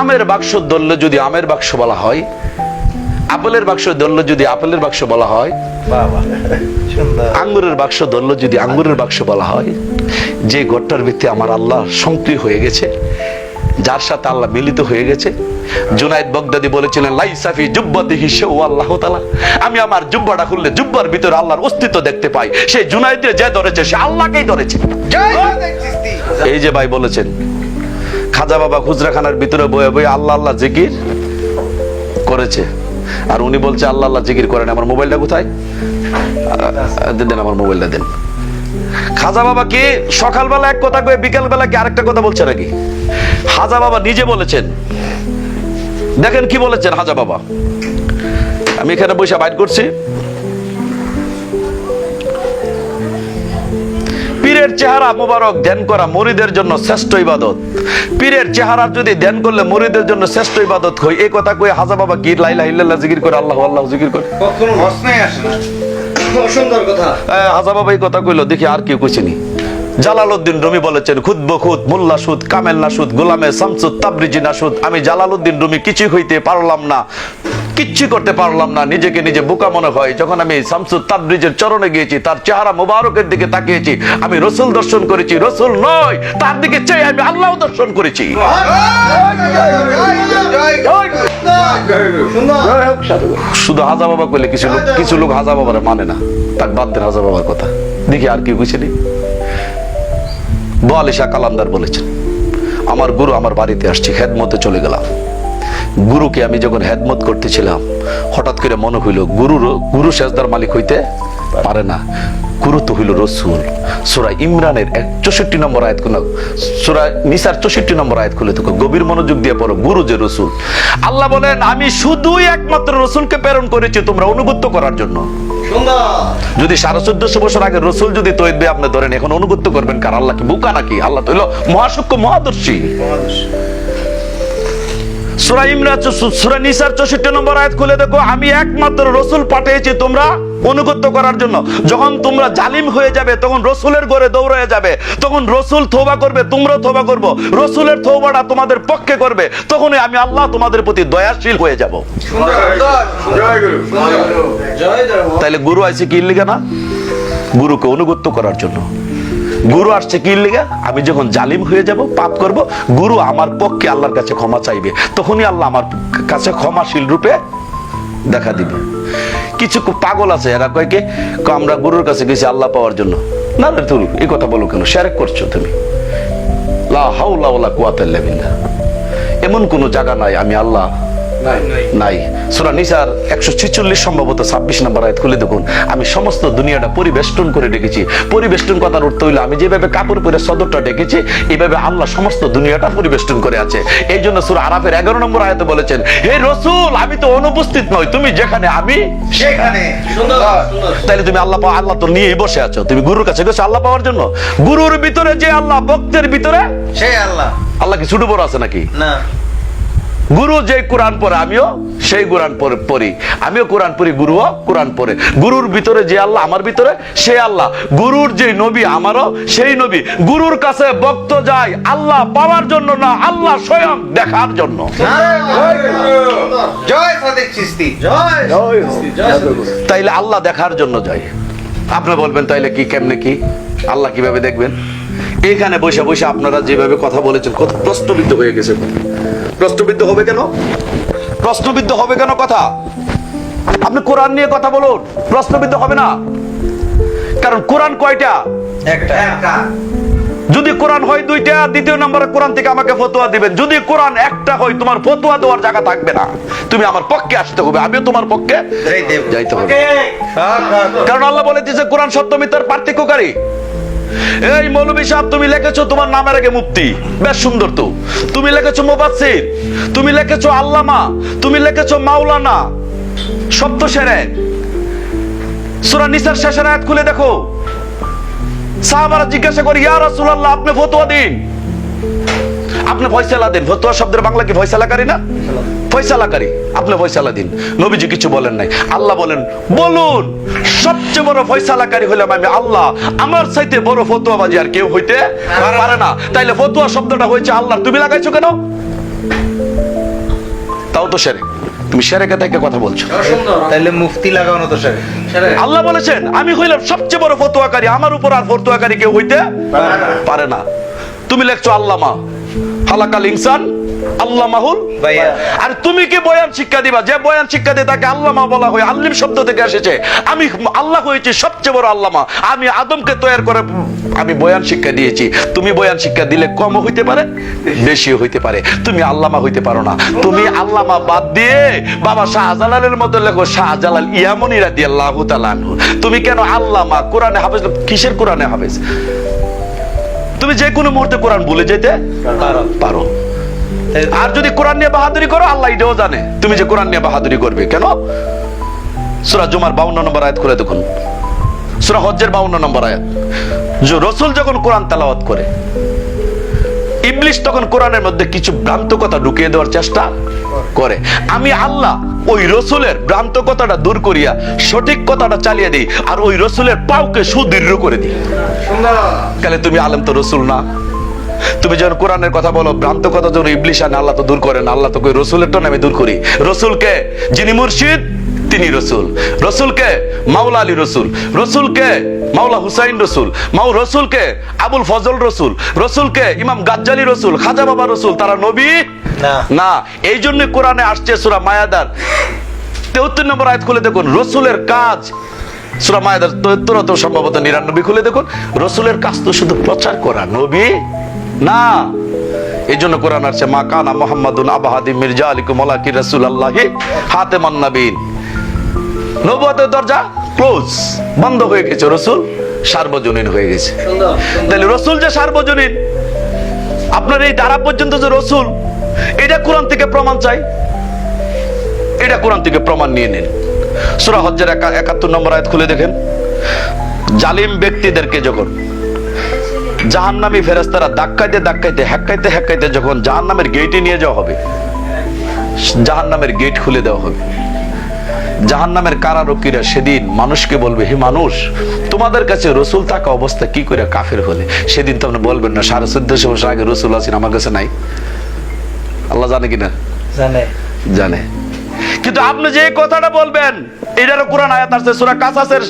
আমের বাক্স ধরলে যদি আমের বাক্স বলা হয় আপেলের বাক্স ধরলে যদি আপেলের বাক্স বলা হয় আঙ্গুরের বাক্স ধরলে যদি আঙ্গুরের বাক্স বলা হয় যে ঘরটার ভিত্তি আমার আল্লাহ সক্রিয় হয়ে গেছে যার সাথে আল্লাহ মিলিত হয়ে গেছে জুনাইদ বগদাদি বলেছিলেন লাই সাফি জুব্বাতি হিসে ও আল্লাহ তালা আমি আমার জুব্বাটা খুললে জুব্বার ভিতরে আল্লাহর অস্তিত্ব দেখতে পাই। সেই জুনাইদে যে ধরেছে সে আল্লাহকেই ধরেছে। এই যে ভাই বলেছেন খাজা বাবা খুচরাখানার ভিতরে বয়ে বয়ে আল্লাহ আল্লাহ জিকির করেছে। আর উনি বলছে, আল্লাহ আল্লাহ জিকির করেন আমার মোবাইলটা কোথায়? দেন আমার মোবাইলটা, দেন। খাজা বাবা কি সকালবেলা এক কথা কয়ে বিকালবেলা কি আরেকটা কথা বলছে নাকি? হাজা বাবা নিজে বলেছেন। দেখেন কি বলেছেন হাজা বাবা। আমি এখানে বসে বাইট করছি। পীরের চেহারা মোবারক, ধ্যান করা মরিদের জন্য শ্রেষ্ঠ ইবাদত। পীরের চেহারা যদি ধ্যান করলে মরিদের জন্য শ্রেষ্ঠ ইবাদত হই এই কথা কই হাজা বাবা কি লাইলা ইল্লাল্লাহ জিকির করে আল্লাহ আল্লাহ জিকির করে? কখনো আসে না। অসুন্দর কথা। হাজা বাবা এই কথা কইলো দেখি আর কেউ কইছিনি জালালউদ্দিন রুমি বলেছেন, খুদ মোল্লা সুদ গোলামে শামসুদ, তাবরিজি নাসুদ আমি জালালউদ্দিন রুমি কিছু হইতে পারলাম না, কিচ্ছু করতে পারলাম না, নিজেকে নিজে বোকা মনে হয়। যখন আমি শামসুদ তাবরিজের চরণে গিয়েছি, তার চেহারা মোবারকের দিকে তাকিয়েছি, আমি রসুল দর্শন করেছি, রসুল নয়, তার দিকে চেয়ে আমি আল্লাহ দর্শন করেছি। শুধু হাজা বাবা কইলে কিছু লোক কিছু লোক হাজা বাবার মানে না, তাক বাদ দেন হাজা বাবার কথা। দেখি আর কি বুঝেনি বোয়ালিশা কালান্দার বলেছেন, আমার গুরু আমার বাড়িতে আসছি হেদমতে চলে গেলাম। গুরুকে আমি যখন হেদমত করতেছিলাম, হঠাৎ করে মনে হইল, গুরু গুরু সেজদার মালিক হইতে পারে না। গুরু তো হইল রসুল। সুরা ইমরানের এক চৌষট্টি নম্বর আয়াত কোন সুরা নিসার চৌষট্টি নম্বর আয়াত খুলে দেখো, গভীর মনোযোগ দিয়ে পড়ো, গুরু যে রসুল। আল্লাহ বলেন, আমি শুধুই একমাত্র রসুলকে প্রেরণ করেছি তোমরা অনুগত্য করার জন্য। যদি সাড়ে চোদ্দশো বছর আগে রসুল যদি তৈরি আপনি ধরেন এখন অনুগত করবেন কার? আল্লাহ কি? বুকা নাকি? আল্লাহ তো হইল মহাসূক্ষ্ম মহাদর্শী। সুরা ইমরান সুরা নিসার চৌষট্টি নম্বর আয়াত খুলে দেখো আমি একমাত্র রসুল পাঠিয়েছি তোমরা অনুগত্য করার জন্য। যখন তোমরা জালিম হয়ে যাবে, তখন রসুলের ঘরে দৌড়ে যাবে। তখন রসুল থোবা করবে, তোমরাও থোবা করব। রসুলের থোবাটা তোমাদের পক্ষে করবে। তখনই আমি আল্লাহ তোমাদের প্রতি দয়াশীল হয়ে যাব। জয় গুরু তাইলে কি লিগা না? গুরুকে অনুগত্য করার জন্য। গুরু আসছে কি লিগা? আমি যখন জালিম হয়ে যাব, পাপ করব, গুরু আমার পক্ষে আল্লাহর কাছে ক্ষমা চাইবে। তখনই আল্লাহ আমার কাছে ক্ষমাশীল রূপে দেখা দিবে। কিছু পাগল আছে, এরা কয় কি? আমরা গুরুর কাছে গেছি আল্লাহ পাওয়ার জন্য। না রে তুল এই কথা বলো কেন? শেয়ার করছ তুমি। লা হাওলা ওয়ালা কুওয়াতা ইল্লা বিল্লাহ। এমন কোনো জায়গা নাই, আমি আল্লাহ নাই। সুরা নিসার একশো ছেচল্লিশ সম্ভবত ছাব্বিশ নম্বর আয়াত খুলে দেখুন। আমি সমস্ত দুনিয়াটা পরিবেষ্টন করে রেখেছি পরিবেষ্টন কথার অর্থ হইল আমি যেভাবে কাপড় পরে সদরটা ডেকেছি এইভাবে আল্লাহ সমস্ত দুনিয়াটা পরিবেষ্টন করে আছে। এই জন্য সুরা আরাফের এগারো নম্বর আয়াতে বলেছেন হে রসুল আমি তো অনুপস্থিত নই তুমি যেখানে আমি সেখানে। সুন্দর তাহলে তুমি আল্লাহ আল্লাহ তো নিয়েই বসে আছো। তুমি গুরুর কাছে গেছো আল্লাহ পাওয়ার জন্য। গুরুর ভিতরে যে আল্লাহ ভক্তের ভিতরে সেই আল্লাহ। আল্লাহ কি ছোট বড় আছে নাকি? না। গুরু যে কোরআন পড়ে আমিও সেই কোরআন পড়ে- পড়ি। আমিও কোরআন পড়ি গুরুও কোরআন পড়ে। গুরুর ভিতরে যে আল্লাহ আমার ভিতরে সে আল্লাহ। গুরুর যে নবী আমারও সেই নবী। গুরুর কাছে ভক্ত যায় আল্লাহ পাওয়ার জন্য না আল্লাহ স্বয়ং দেখার জন্য। জয় সাদেক চিস্তি জয় জয় তাইলে আল্লাহ দেখার জন্য যায় আপনি বলবেন তাইলে কি কেমনে কি? আল্লাহ কীভাবে দেখবেন? এখানে বসে বসে আপনারা যেভাবে কথা বলেছেন কত প্রশ্নবিদ্ধ হয়ে গেছে। প্রশ্নবিদ্ধ হবে কেন? প্রশ্নবিদ্ধ হবে কেন কথা? আপনি কোরআন নিয়ে কথা বলুন প্রশ্নবিদ্ধ হবে না। কারণ কোরআন কয়টা? একটা। একটা। যদি কোরআন হয় দুইটা দ্বিতীয় নম্বরে কোরআন থেকে আমাকে ফতোয়া দিবেন। যদি কোরআন একটা হয় তোমার ফতোয়া দেওয়ার জায়গা থাকবে না। তুমি আমার পক্ষে আসতে হবে আমিও তোমার পক্ষে যাইতে হবে। যাইতে হবে। কারণ আল্লাহ বলে দিয়েছে কোরআন সত্য মিথ্যার পার্থক্যকারী। এই মৌলবী সাহেব, তুমি লিখেছো তোমার নামের আগে বেশ সুন্দর তো। তুমি লিখেছো তুমি লিখেছো আল্লামা, তুমি লিখেছো মাওলানা। শব্দ সেরে। সুরা নিসার শেষের আয়াত খুলে দেখো। সাহাবারা জিজ্ঞাসা করি, ইয়া রাসূলুল্লাহ, আপনি ফতোয়া দিন। আপনি ফয়সালা দিন। ফতোয়া শব্দের বাংলা কি ফয়সালাকারী না? ফয়সালাকারী। আপনি ফয়সালা দিন। নবীজি কিছু বলেন নাই। আল্লাহ বলেন বলুন সবচেয়ে বড় ফয়সালাকারী হলাম আমি আল্লাহ। আমার চাইতে বড় ফতোয়াবাজি আর কেউ হইতে পারে না। তাইলে ফতোয়া শব্দটা হয়েছে আল্লাহ। তুমি লাগাইছো কেন? তাও তো সেরেক তুমি সেরেকে থেকে কথা বলছো? তাহলে মুফতি লাগানো তো স্যার আল্লাহ বলেছেন আমি হইলাম সবচেয়ে বড় ফতোয়াকারী। আমার উপর আর ফতুয়াকারী কেউ হইতে পারে না। তুমি লেখছো আল্লামা। হালাকাল ইনসান আল্লাহ মাহুল আর তুমি কি বয়ান শিক্ষা দিবা? যে বয়ান শিক্ষা দিয়ে তাকে আল্লামা বলা হয় আল্লিম শব্দ থেকে এসেছে আমি আল্লাহ হয়েছি সবচেয়ে বড় আল্লামা। আমি আদমকে তৈরি করে আমি বয়ান শিক্ষা দিয়েছি। তুমি বয়ান শিক্ষা দিলে কম হইতে পারে বেশি হইতে পারে। তুমি আল্লামা হইতে পারো না। তুমি আল্লামা বাদ দিয়ে বাবা শাহজালালের মতো লেখো শাহজালাল ইয়ামনি রাদি আল্লাহ তুমি কেন আল্লামা? কোরআনে হাফেজ কিসের কোরআনে হাফেজ? তুমি যে কোনো মুহূর্তে কোরআন ভুলে যেতে পারো। আর যদি কোরআন নিয়ে বাহাদুরি করো আল্লাহ এটাও জানে। তুমি যে কোরআন নিয়ে বাহাদুরি করবে কেন? সুরা জুমার বাউন্ন নম্বর আয়াত খুলে দেখুন। সুরা হজ্জের বাউন্ন নম্বর আয়াত। যে রসুল যখন কোরআন তালাওয়াত করে ইবলিশ তখন কোরআনের মধ্যে কিছু ভ্রান্ত কথা ঢুকিয়ে দেওয়ার চেষ্টা করে। আমি আল্লাহ ওই রসুলের ভ্রান্ত কথাটা দূর করিয়া সঠিক কথাটা চালিয়ে দিই আর ওই রসুলের পাউকে সুদৃঢ় করে দিই। তাহলে তুমি আলেম তো রসুল না। তুমি যখন কোরআনের কথা বলো ভ্রান্ত কথা যখন ইবলিশ আনে আল্লাহ তো দূর করেন আল্লাহ তো কই রসুলের তো আমি দূর করি। রসুলকে যিনি মুর্শিদ তিনি রসুল। রসুলকে মাওলা আলী রসুল রসুলকে মাওলা হুসাইন রসুল মাও রসুলকে আবুল ফজল রসুল রসুলকে ইমাম গাজ্জালি রসুল খাজা বাবা রসুল তারা নবী? না। এই জন্য কোরআনে আসছে সুরা মায়াদার। তেহত্তর নম্বর আয়াত খুলে দেখুন রসুলের কাজ। সুরা মায়াদার তেহত্তর অত সম্ভবত নিরানব্বই খুলে দেখুন রসুলের কাজ তো শুধু প্রচার করা নবী? না। এই জন্য কোরআন আসছে মা কানা মোহাম্মদুন আবাহাদি মির্জা আলিকুম মোলাকি রসুল আল্লাহি হাতে মান্নাবিন নবুয়তের দরজা ক্লোজ বন্ধ হয়ে গেছে রসুল সার্বজনীন হয়ে গেছে। তাহলে রসুল যে সার্বজনীন আপনার এই দ্বারা পর্যন্ত যে রসুল এটা কোরআন থেকে প্রমাণ চাই। এটা কোরআন থেকে প্রমাণ নিয়ে নিন। সুরা হজ্জের একা- একাত্তর নম্বর আয়াত খুলে দেখেন। জালিম ব্যক্তিদেরকে যখন জাহান্নামী ফেরেস্তারা ধাক্কাইতে ধাক্কাইতে হ্যাক্কাইতে হ্যাক্কাইতে যখন জাহান্নামের গেটে নিয়ে যাওয়া হবে জাহান্নামের গেট খুলে দেওয়া হবে। জাহান্নামের কারারক্ষীরা সেদিন মানুষকে বলবে হে মানুষ তোমাদের কাছে রসুল থাকা অবস্থা কি করে কাফের হলে? সেদিন তো আপনি বলবেন না সাড়ে চোদ্দশো বছর আগে রসুল আছেন আমার কাছে নাই। আল্লাহ জানে কিনা? জানে। জানে। কিন্তু আপনি যে কথাটা বলবেন এটারও কোরআন আয়াত আছে সূরা কাসাসের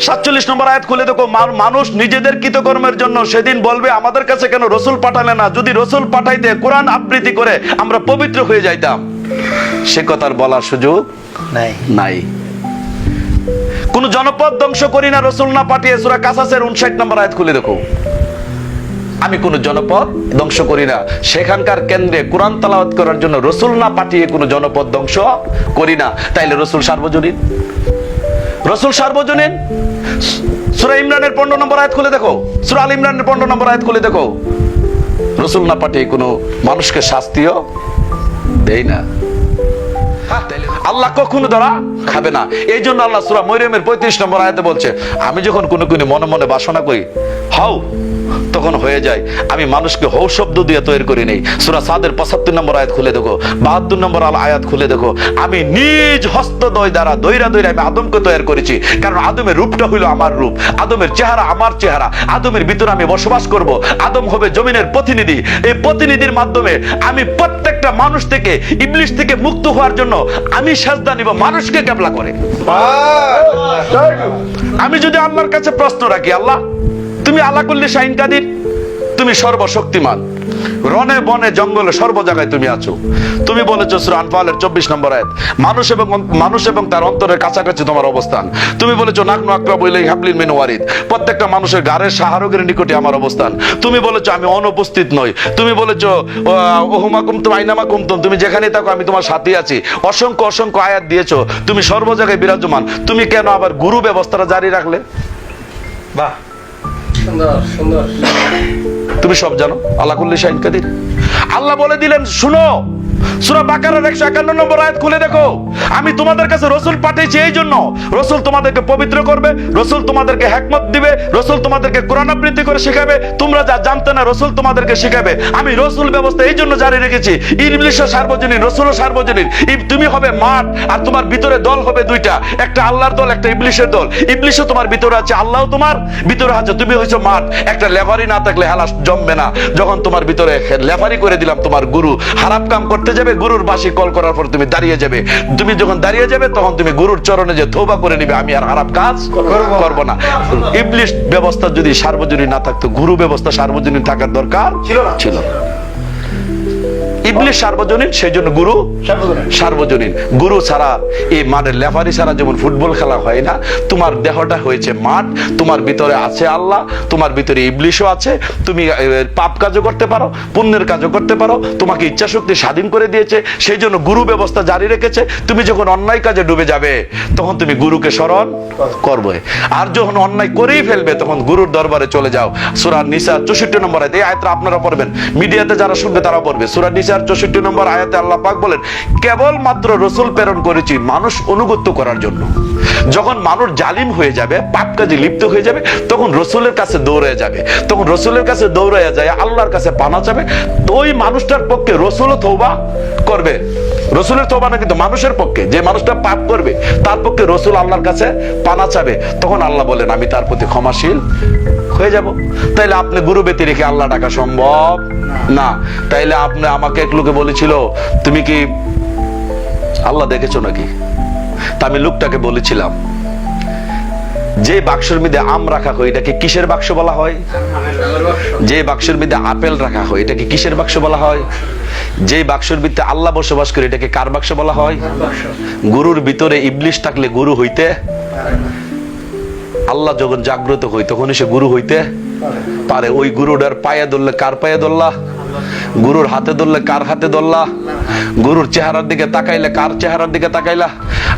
47 নম্বর আয়াত খুলে দেখো মানুষ নিজেদের কৃতকর্মের জন্য সেদিন বলবে আমাদের কাছে কেন রসুল পাঠালে না? যদি রসুল পাঠাইতে কোরআন আবৃত্তি করে আমরা পবিত্র হয়ে যাইতাম। সে কথার বলার সুযোগ নাই। কোন জনপদ ধ্বংস করি না, রসুল না পাঠিয়ে সূরা কাসাসের 59 নম্বর আয়াত খুলে দেখো। আমি কোন জনপদ ধ্বংস করি না, সেখানকার কেন্দ্রে কোরআন তালাওয়াত করার জন্য রসুল না পাঠিয়ে কোন জনপদ ধ্বংস করি না, তাইলে রসুল সার্বজনীন। রসুল সার্বজনীন? সুরা ইমরানের পনেরো নম্বর আয়াত খুলে দেখো। সুরা আল ইমরানের পনেরো নম্বর আয়াত খুলে দেখো। রসুল না পাঠিয়ে কোনো মানুষকে শাস্তিও দেয় না। আল্লাহ কখনো ধরা খাবে না। এই জন্য আল্লাহ সুরা মরিয়মের পঁয়ত্রিশ নম্বর আয়াতে বলছে, আমি যখন কোনো কোনো মনে মনে বাসনা করি, হাও তখন হয়ে যায়। আমি মানুষকে হৌ শব্দ দিয়ে তৈরি করি নেই। সুরা সাদের পঁচাত্তর নম্বর আয়াত খুলে দেখো বাহাত্তর নম্বর আল আয়াত খুলে দেখো। আমি নিজ হস্ত দয় দ্বারা দৈরা দৈরা আমি আদমকে তৈরি করেছি। কারণ আদমের রূপটা হইল আমার রূপ। আদমের চেহারা আমার চেহারা। আদমের ভিতরে আমি বসবাস করব। আদম হবে জমিনের প্রতিনিধি। এই প্রতিনিধির মাধ্যমে আমি প্রত্যেকটা মানুষ থেকে ইবলিশ থেকে মুক্ত হওয়ার জন্য আমি সাজদা নিব। মানুষকে কেবলা করে। আমি যদি আল্লাহর কাছে প্রশ্ন রাখি আল্লাহ তুমি আল্লাহ করলে শাহিন কাদির? তুমি সর্বশক্তিমান। রনে বনে জঙ্গলে সর্ব জায়গায় তুমি আছো। তুমি বলেছ সুরা আনফালের চব্বিশ নম্বর আয়াত, মানুষ এবং মানুষ এবং তার অন্তরের কাছাকাছি তোমার অবস্থান। তুমি বলেছ নাকনু আকরা বইলে হাবলিন মেনু ওয়ারিদ প্রত্যেকটা মানুষের গাড়ের সাহারকের নিকটে আমার অবস্থান। তুমি বলেছ, আমি অনুপস্থিত নই তুমি বলেছ ওহুমা কুমতুম আইনামা কুমতুম তুমি যেখানে থাকো আমি তোমার সাথে আছি। অসংখ্য অসংখ্য আয়াত দিয়েছ, তুমি সর্ব জায়গায় বিরাজমান। তুমি কেন আবার গুরু ব্যবস্থাটা জারি রাখলে? বাহ। সুন্দর সুন্দর। তুমি সব জানো আল্লাহ কুল্লি শাহিন কাদির। আল্লাহ বলে দিলেন শুনো সূরা বাকারার 151 নম্বর আয়াত খুলে দেখো। আমি তোমাদের কাছে রসুল পাঠিয়েছি এই জন্য। রসুল তোমাদেরকে পবিত্র করবে, রসুল তোমাদেরকে হিকমত দিবে, রসুল তোমাদেরকে কোরআন আবৃত্তি করে শেখাবে। তোমরা যা জানতে না রসুল তোমাদেরকে শেখাবে। আমি রসুল ব্যবস্থা এই জন্য জারি রেখেছি। ইবলিশ সার্বজনীন, রসুল সার্বজনীন। তুমি হবে মাঠ আর তোমার ভিতরে দল হবে দুইটা। একটা আল্লাহর দল, একটা ইবলিশের দল। ইবলিশও তোমার ভিতরে আছে আল্লাহ তোমার ভিতরে আছে। তুমি হয়েছো মাঠ। একটা লেভারি না থাকলে হেলা জমবে না। যখন তোমার ভিতরে লেভারি করে দিলাম তোমার গুরু হারাপ কাম করতে যাবে গুরুর বাসি কল করার পর তুমি দাঁড়িয়ে যাবে। তুমি যখন দাঁড়িয়ে যাবে তখন তুমি গুরুর চরণে যে থোবা করে নিবে আমি আর খারাপ কাজ করব না। ইবলিশ ব্যবস্থা যদি সার্বজনীন না থাকতো গুরু ব্যবস্থা সার্বজনীন থাকার দরকার ছিল ইবলিশ সার্বজনীন সেই জন্য গুরু সার্বজনীন। গুরু ছাড়া এই মাঠের লেফারি ছাড়া যেমন ফুটবল খেলা হয় না তোমার দেহটা হয়েছে মাঠ তোমার ভিতরে আছে আল্লাহ তোমার ভিতরে ইবলিশও আছে তুমি পাপ কাজও করতে পারো পুণ্যের কাজও করতে পারো তোমাকে ইচ্ছা শক্তি স্বাধীন করে দিয়েছে সেই জন্য গুরু ব্যবস্থা জারি রেখেছে তুমি যখন অন্যায় কাজে ডুবে যাবে তখন তুমি গুরুকে স্মরণ করবে। আর যখন অন্যায় করেই ফেলবে তখন গুরুর দরবারে চলে যাও। সুরার নিসা চৌষট্টি নম্বর আয়াত এই আয়াতটা আপনারা পড়বেন। মিডিয়াতে যারা শুনবে তারা পড়বে। সুরার নিসার চৌষট্টি নম্বর আয়াতে আল্লাহ পাক বলেন কেবল মাত্র রসুল প্রেরণ করেছি মানুষ অনুগত্য করার জন্য। যখন মানুষ জালিম হয়ে যাবে, পাপ কাজে লিপ্ত হয়ে যাবে, তখন রসুলের কাছে দৌড়ে যাবে। তখন রসুলের কাছে দৌড়ে যায়, আল্লাহর কাছে পানা যাবে তো ওই মানুষটার পক্ষে রসুলও থৌবা করবে। রসুলের তোবা না কিন্তু মানুষের পক্ষে। যে মানুষটা পাপ করবে তার পক্ষে রসুল আল্লাহর কাছে পানা চাবে। তখন আল্লাহ বলেন আমি তার প্রতি ক্ষমাশীল হয়ে যাব। তাইলে আপনি গুরু বেতি রেখে আল্লাহ ডাকা সম্ভব না। তাইলে আপনি আমাকে এক লোকে বলেছিল তুমি কি আল্লাহ দেখেছ নাকি? তা আমি লোকটাকে বলেছিলাম যে বাক্সের মধ্যে আম রাখা হয় এটাকে কিসের বাক্স বলা হয়? যে বাক্সের মধ্যে আপেল রাখা হয় এটাকে কিসের বাক্স বলা হয়? যে বাক্সর ভিতরে আল্লাহ বসবাস করে, এটাকে কার বাক্স বলা হয়? গুরুর ভিতরে ইবলিশ থাকলে গুরু হইতে, আল্লাহ যখন জাগ্রত হই তখন সে গুরু হইতে পারে। ওই গুরুটার পায়ে ধরলে কার পায়ে ধরলা? গুরুর হাতে ধরলে কার হাতে ধরলা? গুরুর চেহারার দিকে তাকাইলে কার চেহারার দিকে তাকাইলা?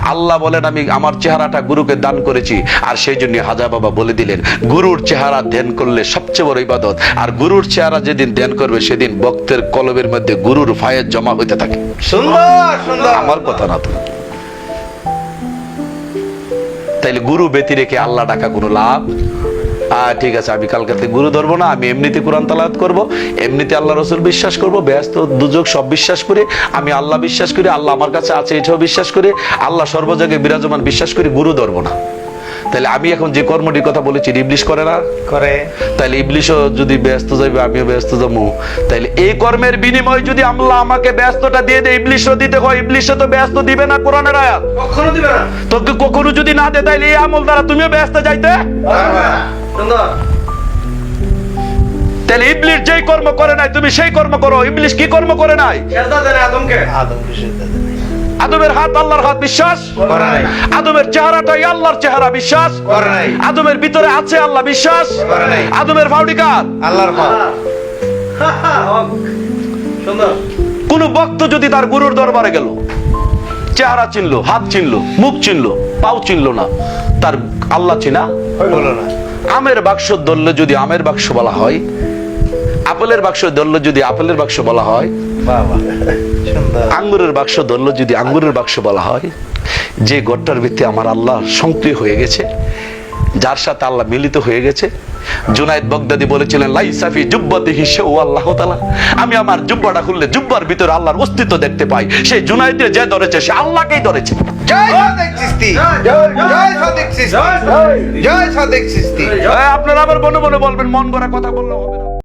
আল্লাহ বলেন আমি আমার চেহারাটা গুরুকে দান করেছি আর সেই জন্য হাজা বাবা বলে দিলেন গুরুর চেহারা ধ্যান করলে সবচেয়ে বড় ইবাদত আর গুরুর চেহারা যেদিন ধ্যান করবে সেদিন ভক্তের কলবের মধ্যে গুরুর ফায়ের জমা হইতে থাকে। সুন্দর সুন্দর। আমার কথা না তো। তাইলে গুরু ব্যতি রেখে আল্লাহ ডাকা কোনো লাভ? ঠিক আছে আমি কালকে গুরু ধরবো না আমি এমনিতে কোরআন তালাত করব এমনিতে আল্লাহ রসুল বিশ্বাস করব ব্যস্ত দুযোগ সব বিশ্বাস করে আমি আল্লাহ বিশ্বাস করি আল্লাহ আমার কাছে আছে এটাও বিশ্বাস করে আল্লাহ সর্বজায়গায় বিরাজমান বিশ্বাস করি গুরু ধরবো না। তাহলে আমি এখন যে কর্মটির কথা বলেছি ইবলিশ করে না? করে। তাইলে ইবলিশও যদি ব্যস্ত যাবে আমিও ব্যস্ত যাব। তাইলে এই কর্মের বিনিময়ে যদি আল্লাহ আমাকে ব্যস্তটা দিয়ে দেয় ইবলিশও দিতে হয় ইবলিশও তো ব্যস্ত দিবে না কোরআনের আয়াত? কখনো দিবে না। তোকে কখনো যদি না দে তাইলে এই আমল দ্বারা তুমিও ব্যস্ত যাইতে? সুন্দর তাহলে ইবলিশ যেই কর্ম করে নাই তুমি সেই কর্ম করো। ইবলিশ কি কর্ম করে নাই? আদমকে? আদমের হাত আল্লাহর হাত বিশ্বাস? আদমের চেহারাটাই আল্লাহর চেহারা বিশ্বাস? আদমের ভিতরে আছে আল্লাহ বিশ্বাস। আদমের ফাউডিকার আল্লাহর কোন ভক্ত যদি তার গুরুর দরবারে গেল চেহারা চিনলো হাত চিনলো মুখ চিনলো পাও চিনলো না তার আল্লাহ চিনা? বলো না। আমের বাক্স ধরলে যদি আমের বাক্স বলা হয় আপেলের বাক্স ধরলে যদি আপেলের বাক্স বলা হয় আঙ্গুরের বাক্স ধরলে যদি আঙ্গুরের বাক্স বলা হয় যে গড়টার ভিত্তি আমার আল্লাহ সক্রিয় হয়ে গেছে যার সাথে আল্লাহ মিলিত হয়ে গেছে জুনাইদ বগদাদি বলেছিলেন লাইসাফি জুব্বাতি হিসে ও আল্লাহ তালা আমি আমার জুব্বাটা খুললে জুব্বার ভিতরে আল্লাহর অস্তিত্ব দেখতে পাই। সেই জুনাইদে যে ধরেছে সে আল্লাহকেই ধরেছে। আপনারা আবার বনে বনে বলবেন মন করা কথা বললে হবে না।